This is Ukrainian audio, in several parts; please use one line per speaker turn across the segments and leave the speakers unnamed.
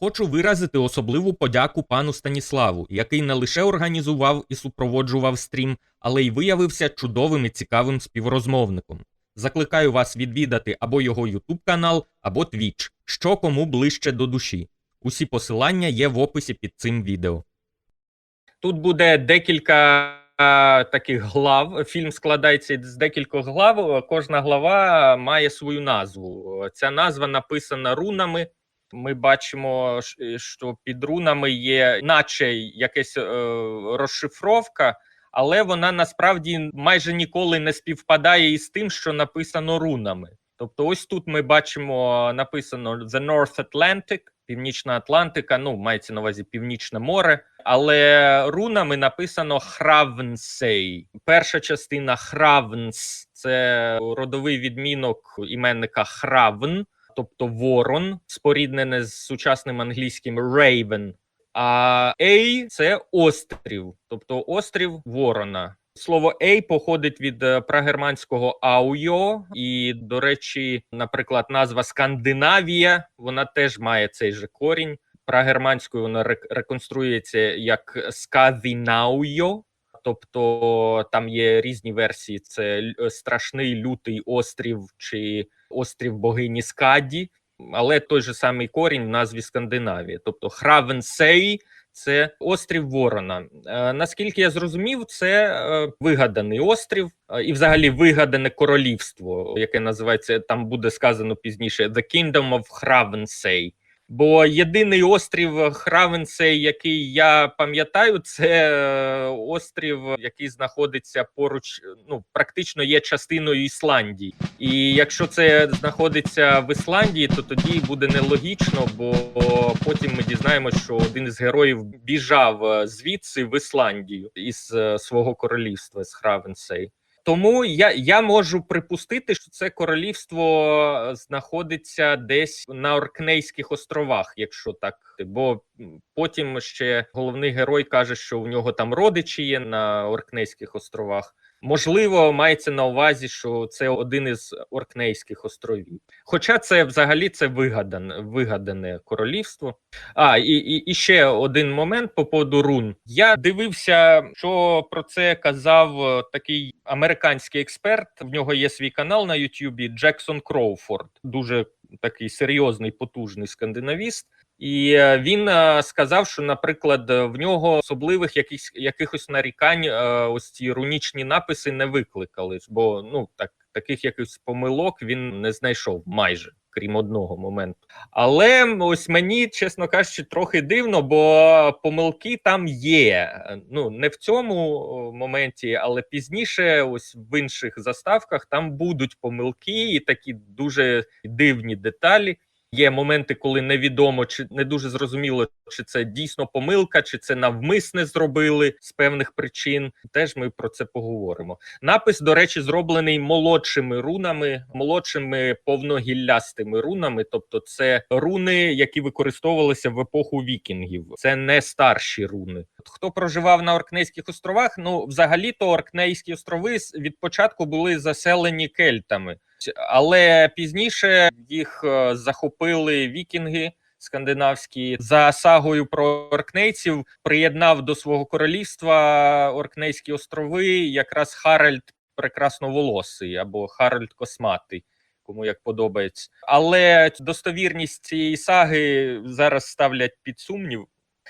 Хочу виразити особливу подяку пану Станіславу, який не лише організував і супроводжував стрім, але й виявився чудовим і цікавим співрозмовником. Закликаю вас відвідати або його YouTube канал, або Twitch, що кому ближче до душі. Усі посилання є в описі під цим відео. Тут буде декілька а, таких глав. Фільм складається з декількох глав. Кожна глава має свою назву. Ця назва написана рунами. Ми бачимо, що під рунами є, наче якась е, розшифровка, але вона насправді майже ніколи не співпадає із тим, що написано рунами. Тобто, ось тут ми бачимо написано The North Atlantic, Північна Атлантика, ну мається на увазі Північне море, але рунами написано Хравнсей. Перша частина Хравнс це родовий відмінок іменника Хравн, тобто ворон, споріднене з сучасним англійським Raven. А Ей це острів, тобто острів Ворона. Слово Ей походить від е, прагерманського ауйо, і, до речі, наприклад, назва Скандинавія вона теж має цей же корінь. Прагерманською вона рек- реконструюється як Скавінауйо, тобто там є різні версії: це страшний лютий острів чи острів богині Скаді, але той же самий корінь в назві Скандинавії, тобто Хравенсей це острів Ворона. Е, наскільки я зрозумів, це е, вигаданий острів е, і, взагалі, вигадане королівство, яке називається там буде сказано пізніше The Kingdom of Хравенсей. Бо єдиний острів Хравенсей, який я пам'ятаю, це е, острів, який знаходиться поруч, ну практично є частиною Ісландії. І якщо це знаходиться в Ісландії, то тоді буде нелогічно, бо потім ми дізнаємося, що один із героїв біжав е, звідси в Ісландію із е, свого королівства з Хравенсей. Тому я, я можу припустити, що це королівство е, знаходиться десь на Оркнейських островах, якщо так. Бо потім ще головний герой каже, що в нього там родичі є на Оркнейських островах. Можливо, мається на увазі, що це один із Оркнейських островів. Хоча це взагалі це вигадане, вигадане королівство. А, і, і, і ще один момент по поводу рун. Я дивився, що про це казав е, такий американський експерт. В нього є свій канал на Ютубі Джексон Кроуфорд, дуже такий серйозний, потужний скандинавіст. І е, він е, сказав, що, наприклад, в нього особливих якихось якихось нарікань е, ось ці рунічні написи не викликали. Бо ну так таких якихось помилок він не знайшов майже. Крім одного моменту, але ось мені, чесно кажучи, трохи дивно, бо помилки там є. Ну не в цьому моменті, але пізніше, ось в інших заставках, там будуть помилки і такі дуже дивні деталі. Є моменти, коли невідомо чи не дуже зрозуміло, чи це дійсно помилка, чи це навмисне зробили з певних причин. Теж ми про це поговоримо. Напис, до речі, зроблений молодшими рунами, молодшими повногіллястими рунами. Тобто, це руни, які використовувалися в епоху вікінгів. Це не старші руни. Хто проживав на Оркнейських островах? Ну, взагалі-то Оркнейські острови від початку були заселені кельтами. Але пізніше їх е, захопили вікінги скандинавські за сагою про оркнейців. Приєднав до свого королівства Оркнейські острови якраз Харальд Прекрасноволосий або Харальд Косматий. Кому як подобається, але достовірність цієї саги зараз ставлять під сумнів.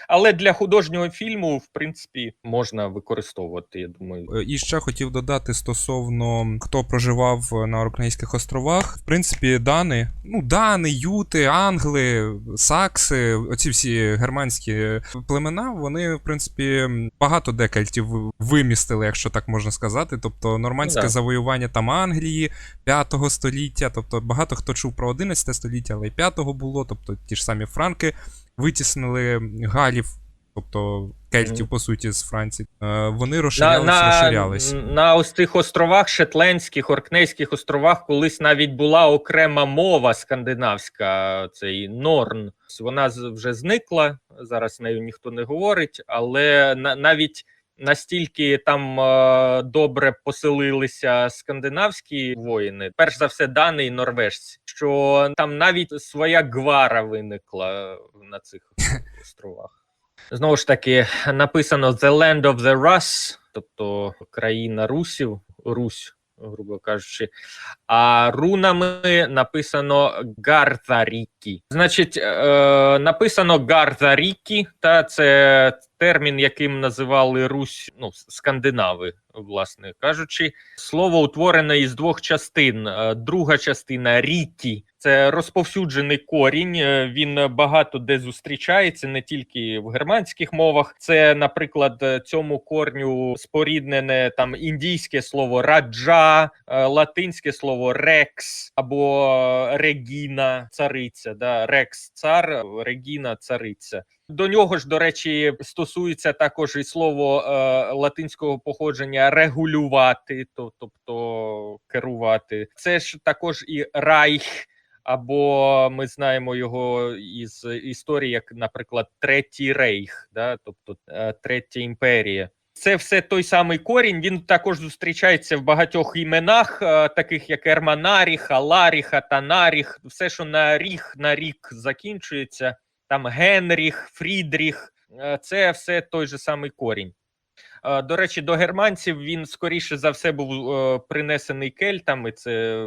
Але для художнього фільму, в принципі, можна використовувати. Я думаю,
Е, І ще хотів додати стосовно хто проживав на Оркнейських островах. В принципі, дани, ну дани, юти, англи, сакси, оці всі германські племена, вони, в принципі, багато декальтів вимістили, якщо так можна сказати. Тобто нормандське
Ну, да.
завоювання там Англії 5 століття. Тобто багато хто чув про 11 століття, але й 5 було. Тобто ті ж самі франки витіснили галів. Тобто кельтів,
mm.
по суті, з Франції. Е, Вони розширялись,
на,
розширялись.
на ось тих островах, Шетлендських, Оркнейських островах, колись навіть була окрема мова скандинавська, цей Норн. Вона вже зникла. Зараз нею ніхто не говорить, але на, навіть настільки там е, добре поселилися скандинавські воїни, перш за все, дани і норвежці, що там навіть своя гвара виникла на цих островах. Знову ж таки, написано The Land of the Rus, тобто країна русів, Русь, грубо кажучи. А рунами написано Гарзарікі. Значить, е, написано Гарзарікі, та це термін, яким називали Русь, ну, скандинави, власне кажучи. Слово утворене із двох частин. Е, Друга частина рікі. Це розповсюджений корінь. е, Він багато де зустрічається, не тільки в германських мовах. Це, наприклад, цьому корню споріднене там індійське слово раджа, е, латинське слово рекс або регіна, цариця. Да? Рекс цар, регіна цариця. До нього ж, до речі, стосується також і слово е, латинського походження регулювати, то, тобто керувати. Це ж також і райх, або ми знаємо його із історії, як, наприклад, Третій Рейх, да? тобто е, Третя імперія. Це все той самий корінь. Він також зустрічається в багатьох іменах, е, таких як Ерманаріх, Аларіх, Атанаріх, все, що на ріг, на рік закінчується там Генріх, Фрідріх, е, це все той же самий корінь. Е, До речі, до германців він скоріше за все був е, принесений кельтами, це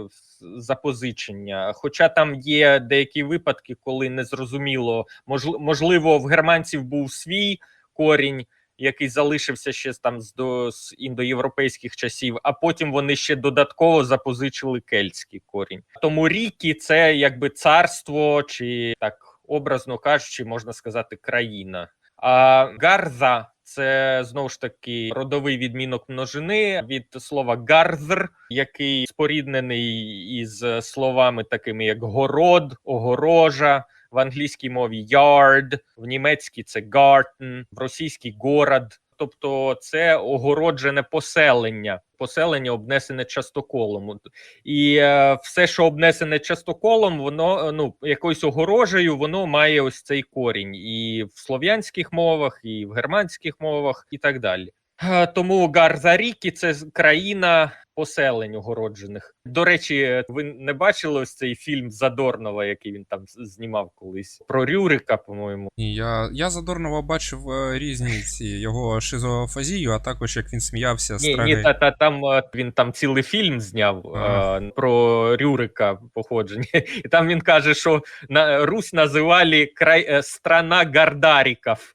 запозичення. Хоча там є деякі випадки, коли незрозуміло, можл- можливо, в германців був свій корінь, який залишився ще там з, до, з індоєвропейських часів, а потім вони ще додатково запозичили кельтський корінь. Тому ріки це якби царство, чи так образно кажучи, можна сказати, країна. А гарза це знову ж таки родовий відмінок множини від слова гарзр, який споріднений із словами такими як город, огорожа. В англійській мові yard, в німецькій це garden, в російській город. Тобто це огороджене поселення, поселення обнесене частоколом. І е, все, що обнесене частоколом, воно е, ну якоюсь огорожею, воно має ось цей корінь і в слов'янських мовах, і в германських мовах, і так далі. Е, Тому Гарзаріки це країна поселень огороджених. До речі, ви не бачили ось цей фільм Задорнова, який він там знімав колись про Рюрика, по-моєму.
Ні, я, я Задорнова бачив е, різні ці його шизофазію, а також як він сміявся з
Ні, ні, та, та там е, він там цілий фільм зняв
Ага.
е, про Рюрика походження, і там він каже, що на Русь називали край страна гардаріків.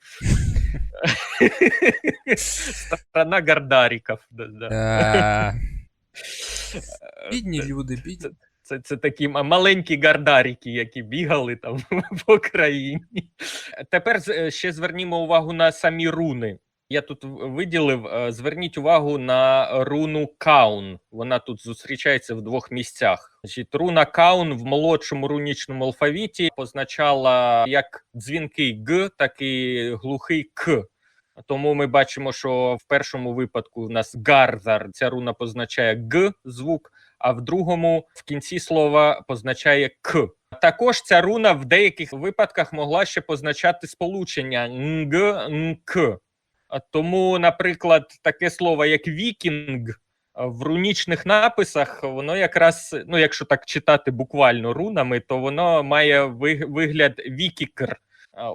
Страна гардаріків. Да, да.
Бідні люди, бідні.
Це, це такі маленькі гардаріки, які бігали там по країні. Тепер е, ще звернімо увагу на самі руни. Я тут виділив. е, Зверніть увагу на руну Каун. Вона тут зустрічається в двох місцях. Значить, руна Каун в молодшому рунічному алфавіті позначала як дзвінкий Г, так і глухий К. Тому ми бачимо, що в першому випадку в нас Гарзар, ця руна позначає Г звук, а в другому в кінці слова позначає К. Також ця руна в деяких випадках могла ще позначати сполучення нг нк. Тому, наприклад, таке слово як вікінг в рунічних написах, воно якраз, ну якщо так читати буквально рунами, то воно має ви- вигляд вікікр.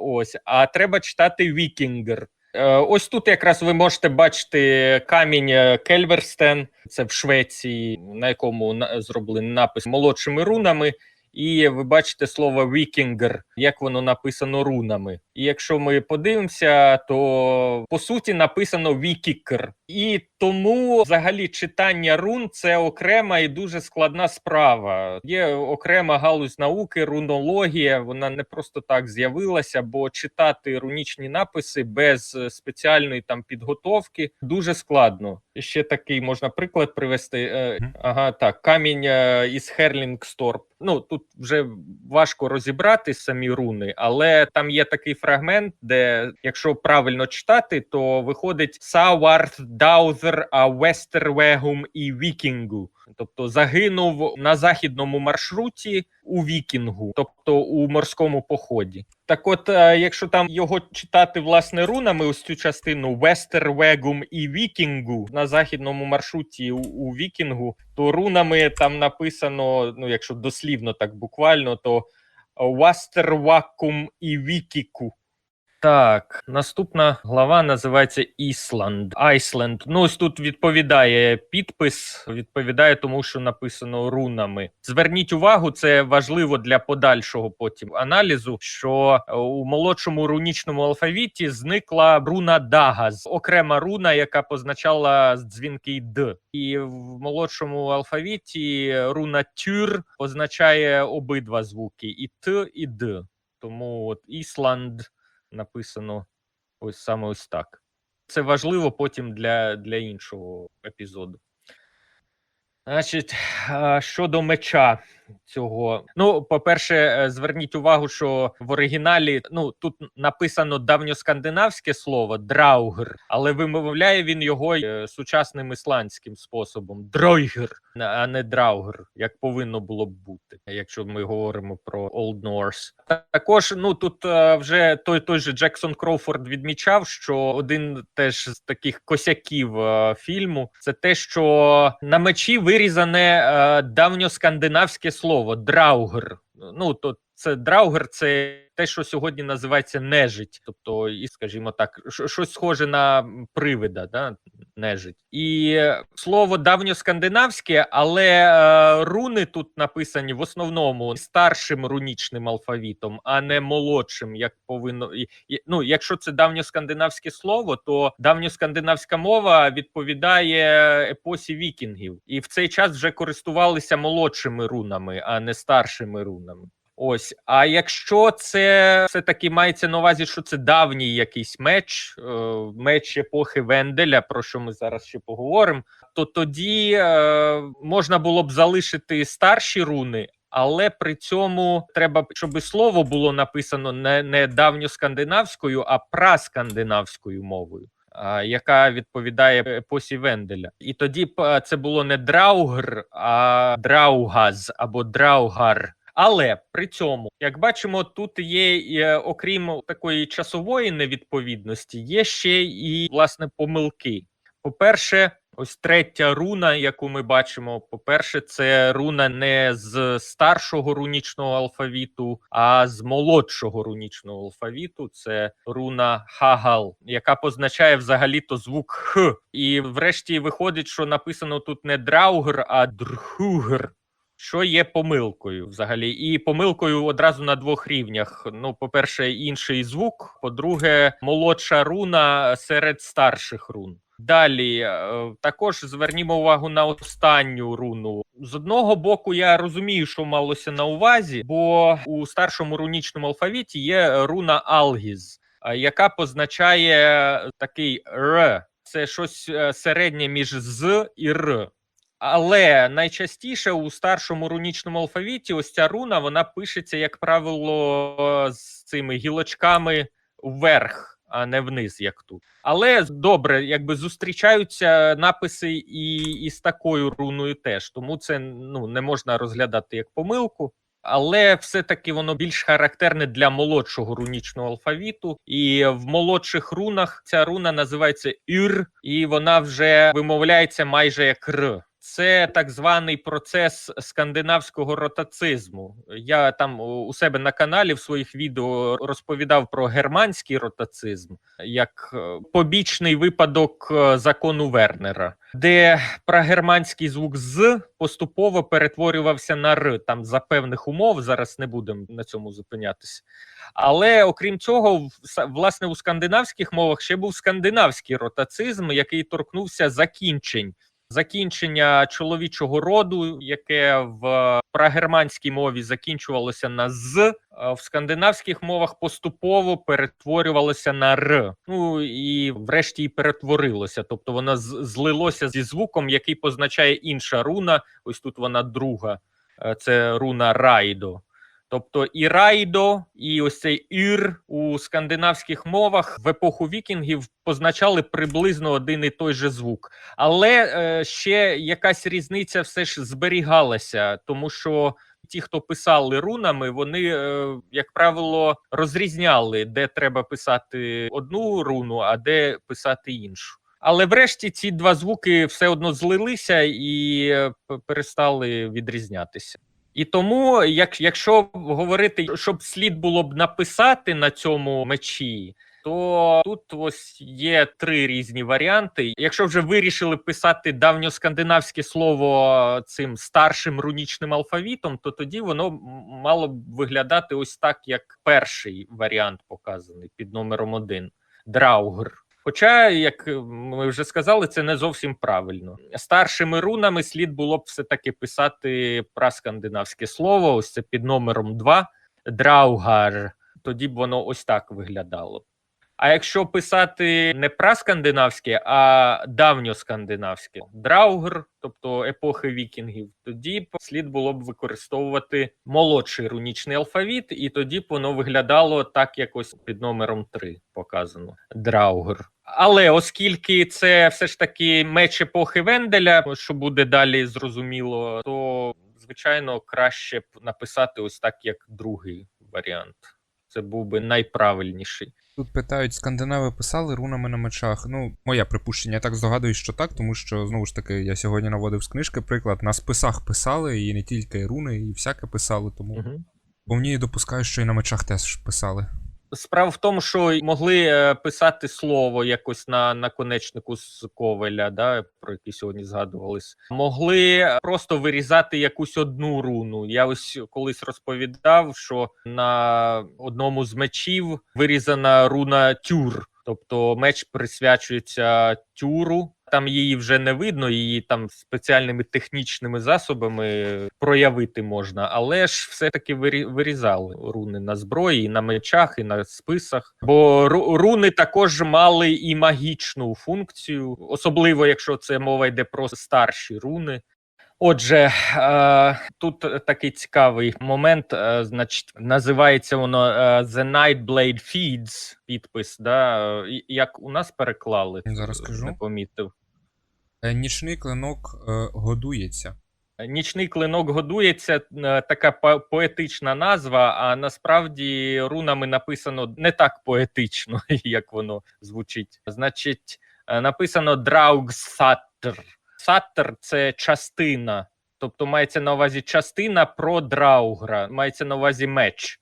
Ось, а треба читати вікінгер. Е, Ось тут якраз ви можете бачити камінь е, Кельверстен, це в Швеції, на якому зроблений напис молодшими рунами. І ви бачите слово вікінгер, як воно написано рунами. І якщо ми подивимося, то по суті написано вікікер. І тому взагалі читання рун це окрема і дуже складна справа. Є окрема галузь науки, рунологія. Вона не просто так з'явилася, бо читати рунічні написи без е, спеціальної там підготовки дуже складно. Ще такий можна приклад привести. Е, Ага, так, камінь е, із Херлінгсторп. Ну тут вже важко розібрати самі руни, але там є такий фрагмент, де якщо правильно читати, то виходить Сауарт Даузер, Вестервегум і Вікінгу. Тобто загинув на західному маршруті у Вікінгу, тобто у морському поході. Так, от, е, якщо там його читати власне рунами, ось цю частину Вестервегум і Вікінгу на західному маршруті у, у Вікінгу, то рунами там написано, ну якщо дослівно так буквально, то Вастервакум і Вікіку. Так, наступна глава називається Ісланд. Айсленд. Ну, ось тут відповідає підпис, відповідає тому, що написано рунами. Зверніть увагу, це важливо для подальшого потім аналізу. Що е, у молодшому рунічному алфавіті зникла руна Дагаз, окрема руна, яка позначала дзвінкий Д. І в молодшому алфавіті руна Тюр позначає обидва звуки: і Т, і Д. Тому от Ісланд написано ось саме ось так. Це важливо потім для, для іншого епізоду. Значить, щодо меча цього. Ну, по-перше, е, зверніть увагу, що в оригіналі ну тут написано давньоскандинавське слово драугр, але вимовляє він його е, сучасним ісландським способом дройгр, а не драугр, як повинно було б бути, якщо ми говоримо про Old Norse. Також ну тут е, вже той той же Джексон Кроуфорд відмічав, що один теж з таких косяків е, фільму це те, що на мечі вирізане е, давньоскандинавське слово драугр. Ну то це драугр, це те, що сьогодні називається нежить, тобто, і скажімо так, що- щось схоже на привида, да? нежить. І е, слово давньоскандинавське, але е, руни тут написані в основному старшим рунічним алфавітом, а не молодшим, як повинно. і- Ну, якщо це давньоскандинавське слово, то давньоскандинавська мова відповідає епосі вікінгів, і в цей час вже користувалися молодшими рунами, а не старшими рунами. Ось, а якщо це все таки мається на увазі, що це давній якийсь меч, е, меч епохи Венделя, про що ми зараз ще поговоримо, то тоді е, можна було б залишити старші руни, але при цьому треба, щоб слово було написано не, не давньоскандинавською, а праскандинавською мовою. Яка відповідає епосі Венделя, і тоді е, це було не драугр, а драугаз або драугар. Але при цьому, як бачимо, тут є е, окрім такої часової невідповідності, є ще і власне помилки. По-перше, ось третя руна, яку ми бачимо. По-перше, це руна не з старшого рунічного алфавіту, а з молодшого рунічного алфавіту. Це руна Хагал, яка позначає взагалі-то звук Х. І врешті виходить, що написано тут не драугр, а дрхугр що є помилкою взагалі, і помилкою одразу на двох рівнях. Ну, по-перше, інший звук. По-друге, молодша руна серед старших рун. Далі е, також звернімо увагу на останню руну. З одного боку, я розумію, що малося на увазі, бо у старшому рунічному алфавіті є руна Алгіз, яка позначає такий Р. Це щось е, середнє між з і р. Але найчастіше у старшому рунічному алфавіті ось ця руна вона пишеться, як правило, з цими гілочками вверх, а не вниз, як тут. Але добре, якби зустрічаються написи і, і з такою руною теж, тому це ну не можна розглядати як помилку. Але все-таки воно більш характерне для молодшого рунічного алфавіту, і в молодших рунах ця руна називається Юр, і вона вже вимовляється майже як Р. Це так званий процес скандинавського ротацизму. Я там у себе на каналі в своїх відео розповідав про германський ротацизм як е, побічний випадок е, закону Вернера, де прагерманський звук з поступово перетворювався на р там за певних умов. Зараз не будемо на цьому зупинятися. Але окрім цього, власне у скандинавських мовах ще був скандинавський ротацизм, який торкнувся закінчень. Закінчення чоловічого роду, яке в прагерманській мові закінчувалося на з, в скандинавських мовах поступово перетворювалося на р. Ну і врешті і перетворилося. Тобто воно з- злилося зі звуком, який позначає інша руна. Ось тут вона друга. Е, Це руна райдо. Тобто і райдо, і ось цей ір у скандинавських мовах в епоху вікінгів позначали приблизно один і той же звук. Але е, ще якась різниця все ж зберігалася, тому що ті, хто писали рунами, вони, е, як правило, розрізняли, де треба писати одну руну, а де писати іншу. Але врешті ці два звуки все одно злилися і е, перестали відрізнятися. І тому, як, якщо говорити, щоб слід було б написати на цьому мечі, то тут ось є три різні варіанти. Якщо вже вирішили писати давньоскандинавське слово цим старшим рунічним алфавітом, то тоді воно мало б виглядати ось так, як перший варіант показаний під номером один драугр. Хоча, як ми вже сказали, це не зовсім правильно. Старшими рунами слід було б все-таки писати праскандинавське слово, ось це під номером 2 драугар. Тоді б воно ось так виглядало. А якщо писати не праскандинавське, а давньоскандинавське драугр, тобто епохи вікінгів, тоді слід було б використовувати молодший рунічний алфавіт, і тоді б воно виглядало так, як ось під номером 3 показано драугр. Але оскільки це все ж таки меч епохи Венделя, що буде далі зрозуміло, то звичайно краще б написати ось так, як другий варіант. Це був би найправильніший.
Тут питають, скандинави писали рунами на мечах. Ну, моє припущення, я так здогадуюсь, що так, тому що знову ж таки я сьогодні наводив з книжки приклад. На списах писали, і не тільки руни, і всяке писали, тому
Угу.
повні допускаю, що і на мечах теж писали.
Справа в тому, що могли е, писати слово якось на наконечнику з ковеля, да, про який сьогодні згадувались. Могли е, просто вирізати якусь одну руну. Я ось колись розповідав, що на одному з мечів вирізана руна тюр. Тобто меч присвячується тюру. Там її вже не видно, її там спеціальними технічними засобами проявити можна, але ж все-таки вирізали руни на зброї, і на мечах, і на списах. Бо руни також мали і магічну функцію, особливо якщо це мова йде про старші руни. Отже, е, тут такий цікавий момент. Е, значить, називається воно е, The Night Blade Feeds, підпис. Да? Як у нас переклали?
Зараз скажу.
Не помітив.
Е, Нічний клинок е, годується.
Нічний клинок годується е, така поетична назва, а насправді рунами написано не так поетично, як воно звучить. Значить, е, написано Драугсаттр. Саттр це частина, тобто мається на увазі частина про Драугра, мається на увазі меч,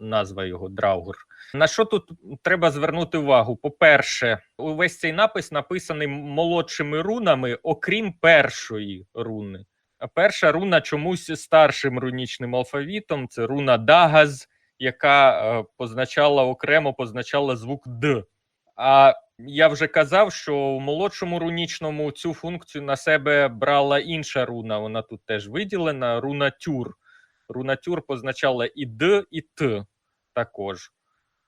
назва його Драугр. На що тут треба звернути увагу? По-перше, увесь цей напис написаний молодшими рунами, окрім першої руни. А перша руна чомусь старшим рунічним алфавітом. Це руна Дагаз, яка е, позначала окремо позначала звук Д. А я вже казав, що у молодшому рунічному цю функцію на себе брала інша руна. Вона тут теж виділена. Руна Тюр. Руна Тюр позначала і Д, і Т також.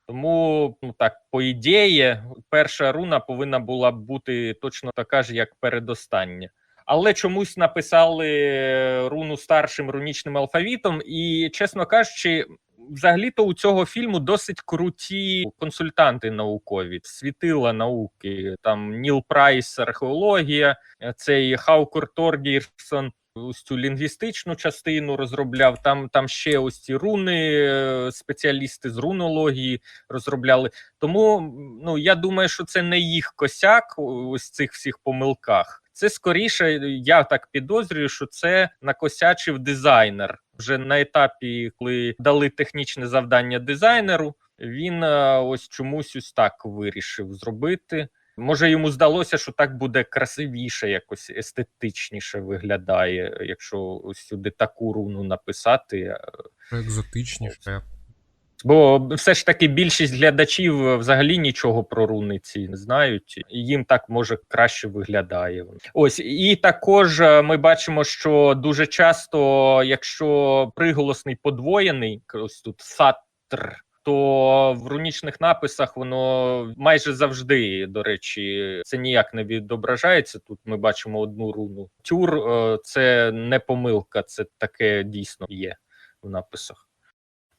Тому, ну так, по ідеї, перша руна повинна була бути точно така ж, як передостання. Але чомусь написали руну старшим рунічним алфавітом, і, чесно кажучи, взагалі-то у цього фільму досить круті консультанти наукові, світила науки. Там Ніл Прайс, археологія, цей Хаукур Торгірсон. Ось цю лінгвістичну частину розробляв. Там, там ще ось ці руни, е, спеціалісти з рунології розробляли. Тому ну я думаю, що це не їх косяк ось цих всіх помилках. Це скоріше, я так підозрюю, що це накосячив дизайнер. Вже на етапі, коли дали технічне завдання дизайнеру, він е, ось чомусь ось так вирішив зробити. Може, йому здалося, що так буде красивіше, якось естетичніше виглядає, якщо сюди таку руну написати.
Екзотичніше.
Бо все ж таки більшість глядачів взагалі нічого про руни ці не знають, і їм так може краще виглядає. Ось і також е, ми бачимо, що дуже часто, якщо приголосний подвоєний, ось тут сатр. То в рунічних написах воно майже завжди, до речі, це ніяк не відображається. Тут ми бачимо одну руну. Тюр е, це не помилка, це таке дійсно є в написах.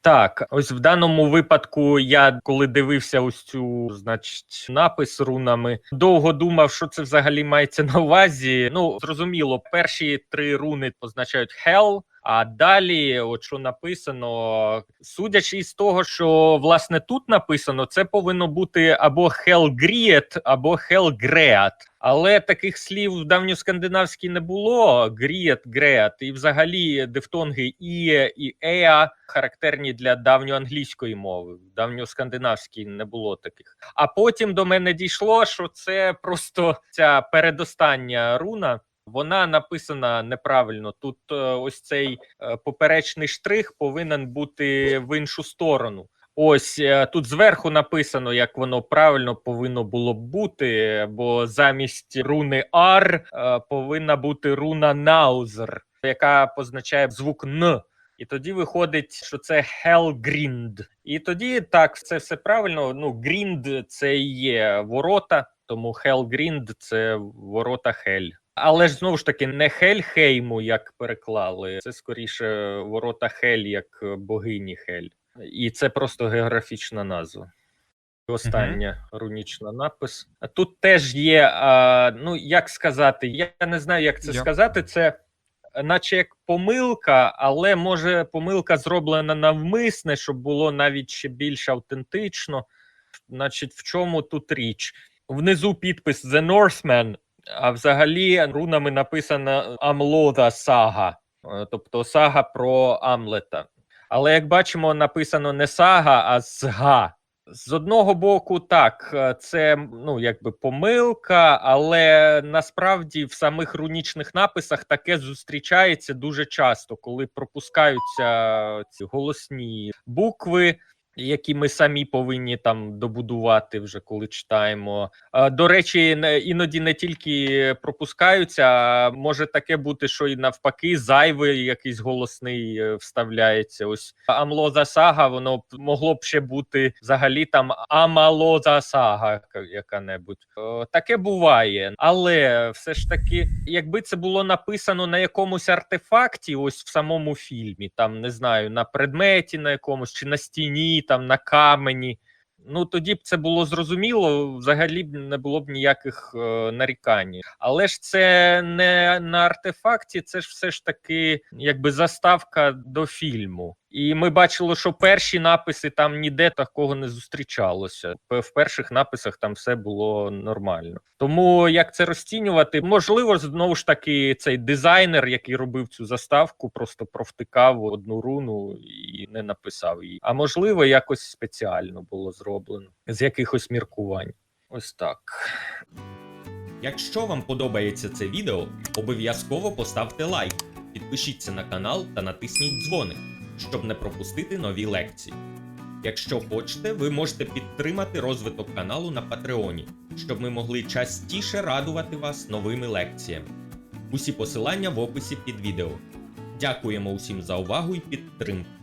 Так, ось в даному випадку я коли дивився ось цю, значить, напис рунами, довго думав, що це взагалі мається на увазі. Ну, зрозуміло, перші три руни позначають hell, а далі, от що написано, судячи із того, що власне тут написано, це повинно бути або Helgriet, або Helgreat. Але таких слів в давньоскандинавській не було. Гріет, греат, і взагалі дифтонги іє і еа характерні для давньоанглійської мови. В давньоскандинавській не було таких. А потім до мене дійшло, що це просто ця передостання руна. Вона написана неправильно. Тут е, ось цей е, поперечний штрих повинен бути в іншу сторону. Ось е, тут зверху написано, як воно правильно повинно було б бути, бо замість руни е, повинна бути руна Наузер, яка позначає звук Н. І тоді виходить, що це Hellgrind. І тоді так, це все правильно. Ну, Грінд це є ворота, тому Hellgrind це ворота Хель. Але ж знову ж таки не Хельхейму, як переклали, це скоріше ворота Хель, як богині Хель. І це просто географічна назва. Остання рунічна напис. Тут теж є, а, ну як сказати, я не знаю, як це
Я-
сказати. Це наче як помилка, але може помилка зроблена навмисне, щоб було навіть ще більш автентично. Значить, в чому тут річ? Внизу підпис The Northman, а взагалі рунами написано Амлода Сага, е, тобто сага про Амлета. Але як бачимо, написано не сага, а зга. З одного боку, так, е, це ну якби помилка, але насправді в самих рунічних написах таке зустрічається дуже часто, коли пропускаються ці голосні букви, які ми самі повинні там добудувати вже коли читаємо. Е, До речі, іноді не тільки пропускаються, а може таке бути, що і навпаки, зайвий якийсь голосний е, вставляється. Ось Амлоза Сага, воно могло б ще бути взагалі там Амалоза Сага, яка- яка-небудь. Е, Таке буває, але все ж таки, якби це було написано на якомусь артефакті, ось в самому фільмі, там не знаю, на предметі на якомусь чи на стіні, там на камені. Ну тоді б це було зрозуміло, взагалі б не було б ніяких е, нарікань. Але ж це не на артефакті, це ж все ж таки якби заставка до фільму. І ми бачили, що перші написи там ніде такого не зустрічалося. В перших написах там все було нормально. Тому як це розцінювати? Можливо, знову ж таки, цей дизайнер, який робив цю заставку, просто провтикав одну руну і не написав її. А можливо, якось спеціально було зроблено з якихось міркувань. Ось так. Якщо вам подобається це відео, обов'язково поставте лайк, підпишіться на канал та натисніть дзвоник, щоб не пропустити нові лекції. Якщо хочете, ви можете підтримати розвиток каналу на Патреоні, щоб ми могли частіше радувати вас новими лекціями. Усі посилання в описі під відео. Дякуємо усім за увагу і підтримку.